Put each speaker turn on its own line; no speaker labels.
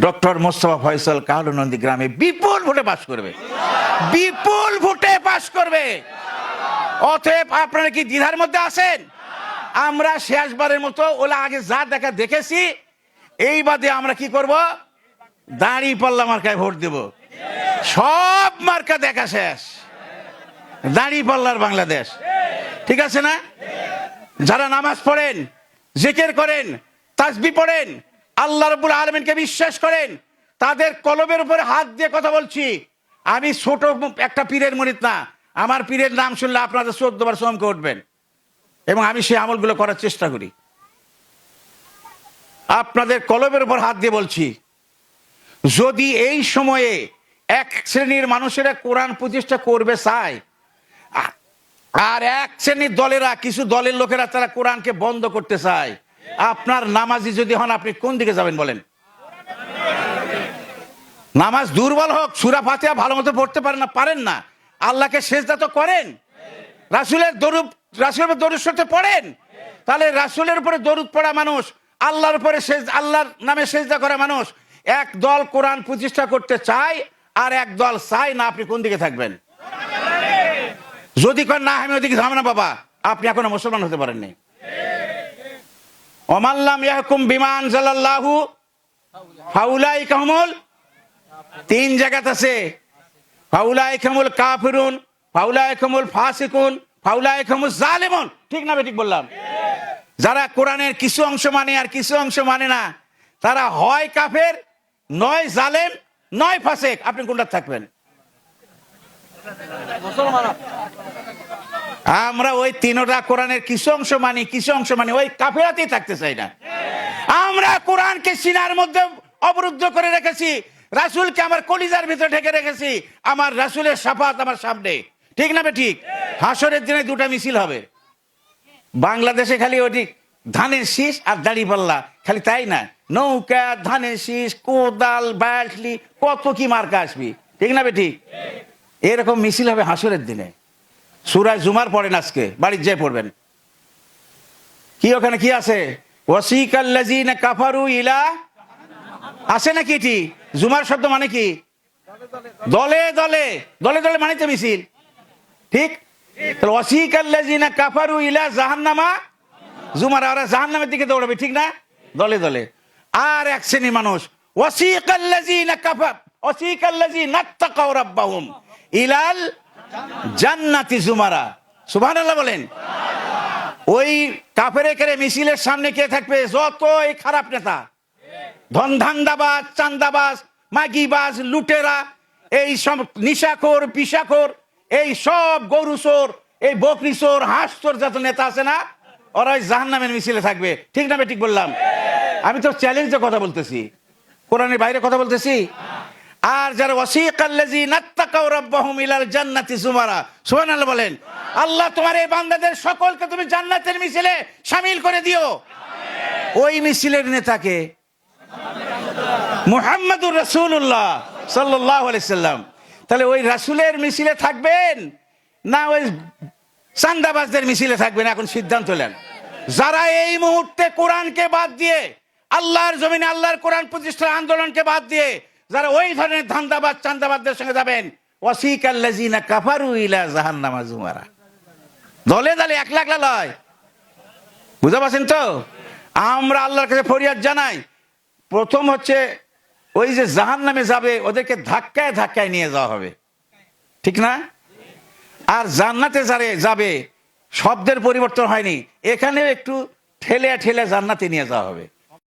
Doctor Mostafa Faisal কালনন্দী গ্রামে বিপুল ভোটে পাশ করবে। বিপুল ভোটে পাশ করবে। অতএব আপনারা কি দ্বিধার মধ্যে আছেন? আমরা শেষবারের মতো ওলা আগে যা দেখা দেখেছি, এই বাদে আমরা কি করব? দাঁড়ি পাল্লা মার্কায় ভোট দেব। সব মার্কা দেখা শেষ। দাঁড়ি পাল্লার বাংলাদেশ। ঠিক আছে না? যারা নামাজ পড়েন, জেকের করেন তাসবি পড়েন আল্লাহ রবুল আলমিনকে বিশ্বাস করেন, তাদের কলমের উপরে হাত দিয়ে কথা বলছি। আমি ছোট একটা পীরের মরিত না, আমার পীরের নাম শুনলে আপনাদের চোদ্দবার শ্রমকে উঠবেন। এবং আমি সেই আমলগুলো করার চেষ্টা করি। আপনাদের কলমের উপর হাত দিয়ে বলছি, যদি এই সময়ে এক শ্রেণির মানুষেরা কোরআন প্রতিষ্ঠা করবে চায়, আর এক শ্রেণির দলেরা, কিছু দলের লোকেরা তারা কোরআনকে বন্ধ করতে চায় আপনার নামাজি যদি হন, আপনি কোন দিকে যাবেন বলেন? নামাজ দুর্বল হোক, সুরা ফাতিহা ভালো মতো পড়তে পারেন না পারেন না। আল্লাহকে সেজদা তো করেন। রাসুলের দরুদ রাসুলের দরুদ সরতে পড়েন। তাহলে রাসুলের উপরে দরুদ পড়া মানুষ, আল্লাহর উপরে সেজ, আল্লাহর নামে সেজদা করা মানুষ, এক দল কোরআন প্রতিষ্ঠা করতে চায় আর এক দল চায় না, আপনি কোন দিকে থাকবেন? যদি কন না, আমি ওদিকে যাব না বাবা। আপনি এখনও মুসলমান হতে পারেননি। অমাল্লাম ইয়াহকুম বিমান জালাল্লাহু ফাউলাই কাহমুল তিন জায়গাত আছে। ফাউলাই কামুল কাফিরুন ফাউলাই কামুল ফাসিকুন ফাউলাই কামুল জালেমুন। ঠিক না ঠিক বললাম? যারা কোরআনের কিছু অংশ মানে আর কিছু অংশ মানে না, তারা হয় কাফের, নয় জালেম, নয় ফাসেক। আপনি কোনটা থাকবেন? আমরা ওই তিনটা কোরআনের কিছু অংশ মানি, কিছু অংশ মানি, ওই কাফেরাতেই থাকতে চাই না। আমরা কোরআনকে সিনার মধ্যে অবরুদ্ধ করে রেখেছি, রাসূলকে আমার কলিজার ভিতরে ঢেকে রেখেছি, আমার রাসূলের সাফাত আমার সামনে। ঠিক না ঠিক? হাসরের দিনে দুটা মিছিল হবে। বাংলাদেশে খালি ওটি ধানের শীষ আর দাড়ি পাল্লা। খালি তাই না? নৌকা, ধানের শীষ, কোদাল ব্যাটলি কত কি মার্কা আসবি? ঠিক না বে ঠিক? এরকম মিছিল হবে হাসরের দিনে। সুরায় জুমার পড়েন আজকে, বাড়ির যেয়ে পড়বেন। কি ওখানে, কি আছে? ওয়াসিকাল্লাযিনা কাফারু ইলা আছে নাকি এটি? জুমার শব্দ মানে কি? দলে দলে। দলে দলে মানে তো মিছিল। ঠিক? ওয়াসিকাল্লাযিনা কাফারু ইলা জাহান্নামা? জুমার ওরা জাহান্নামের দিকে দৌড়াবে, ঠিক না? দলে দলে। আর এক শ্রেণির মানুষ, ওয়াসিকাল্লাযিনা কাফার ওয়াসিকাল্লাযিনা তাকাউ রাব্বাহুম ইলাল জান্নাতি জুমারা। সুবহানাল্লাহ বলেন। ওই কাফের একেরে মিছিলের সামনে কে থাকবে? যত এই খারাপ নেতা। ধনধান্দাবাজ, চান্দাবাজ, মাগিবাজ, লুটেরা, এই সব নিশাখোর পিসাখোর এই সব গরু চোর এই বকরি চোর হাঁস চোর যত নেতা আছে না ওরা ওই জাহান্নামের মিছিলে থাকবে। ঠিক না ঠিক বললাম? আমি তো চ্যালেঞ্জে কথা বলতেছি। কোরআনের বাইরে কথা বলতেছি? আর যারা ওয়াসিকাল্লাজি নাত্তাকাউ রাব্বাহুম ইলাল জান্নাতি জুমারা সুবহানাল্লাহ বলেন, আল্লাহ তোমার এই বান্দাদের সকলকে তুমি জান্নাতের মিছিলে শামিল করে দিও। ওই মিছিলের নেতাকে মুহাম্মাদুর রাসূলুল্লাহ সাল্লাল্লাহু আলাইহি সাল্লাম। তাহলে ওই রাসূলের মিছিলে থাকবেন না ওই চান্দাবাজদের মিছিলে থাকবেন? এখন সিদ্ধান্ত নেন। যারা এই মুহূর্তে কোরআনকে বাদ দিয়ে, আল্লাহর জমিনে আল্লাহর কোরআন প্রতিষ্ঠার আন্দোলনকে বাদ দিয়ে যারা ওই ধরনের ধান্দাবাজ চান্দাবাদদের সঙ্গে যাবেন জাহান্নামা জুমারা। দলে এক লাখ লয় বুঝতে পারছেন তো? আমরা আল্লাহর কাছে ফরিয়াদ জানাই। প্রথম হচ্ছে, ওই যে যাবে, ওদেরকে ধাক্কায় ধাক্কায় নিয়ে যাওয়া হবে। ঠিক না? আর জান্নাতে যারে যাবে, শব্দের পরিবর্তন হয়নি। এখানেও একটু ঠেলে ঠেলে জান্নাতে নিয়ে যাওয়া হবে।